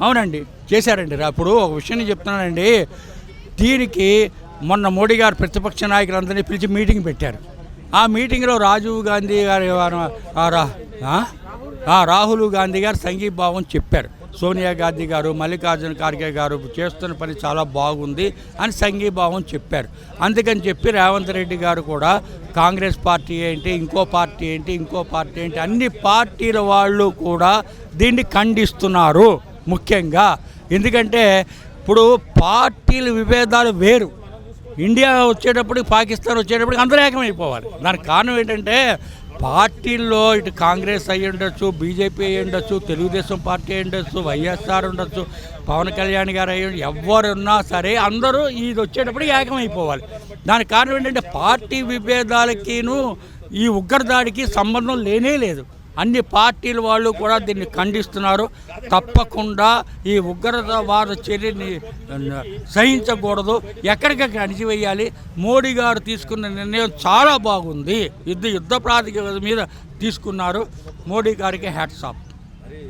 అవునండి. చేశారండి. అప్పుడు ఒక విషయం చెప్తున్నానండి. దీనికి మొన్న మోడీ గారు ప్రతిపక్ష నాయకులందరినీ పిలిచి మీటింగ్ పెట్టారు. ఆ మీటింగ్లో రాజీవ్ గాంధీ గారి రాహుల్ గాంధీ గారు సంఘీభావం చెప్పారు. సోనియా గాంధీ గారు మల్లికార్జున ఖార్గే గారు చేస్తున్న పని చాలా బాగుంది అని సంఘీభావం చెప్పారు. అందుకని చెప్పి రేవంత్ రెడ్డి గారు కూడా కాంగ్రెస్ పార్టీ ఏంటి ఇంకో పార్టీ ఏంటి ఇంకో పార్టీ ఏంటి అన్ని పార్టీల వాళ్ళు కూడా దీన్ని ఖండిస్తున్నారు. ముఖ్యంగా. ఎందుకంటే ఇప్పుడు పార్టీల విభేదాలు వేరు. ఇండియా వచ్చేటప్పుడు పాకిస్తాన్ వచ్చేటప్పుడు అందరూ ఏకమైపోవాలి. దానికి కారణం ఏంటంటే పార్టీల్లో ఇటు కాంగ్రెస్ అయ్యి ఉండొచ్చు బీజేపీ అయ్యి ఉండొచ్చు తెలుగుదేశం పార్టీ అయ్యి ఉండొచ్చు వైఎస్ఆర్ ఉండొచ్చు పవన్ కళ్యాణ్ గారు అయ్యి ఉండొచ్చు, ఎవరున్నా సరే అందరూ ఇది వచ్చేటప్పుడు ఏకమైపోవాలి. దానికి కారణం ఏంటంటే పార్టీ విభేదాలకిను ఈ ఉగ్రదాడికి సంబంధం లేనే లేదు. అన్ని పార్టీల వాళ్ళు కూడా దీన్ని ఖండిస్తున్నారు. తప్పకుండా ఈ ఉగ్రవాద చర్యని సహించకూడదు. ఎక్కడికక్కడ అణిచివేయాలి. మోడీ గారు తీసుకున్న నిర్ణయం చాలా బాగుంది. యుద్ధ యుద్ధ ప్రాతిపదిక మీద తీసుకున్నారు. మోడీ గారికి హ్యాట్సాప్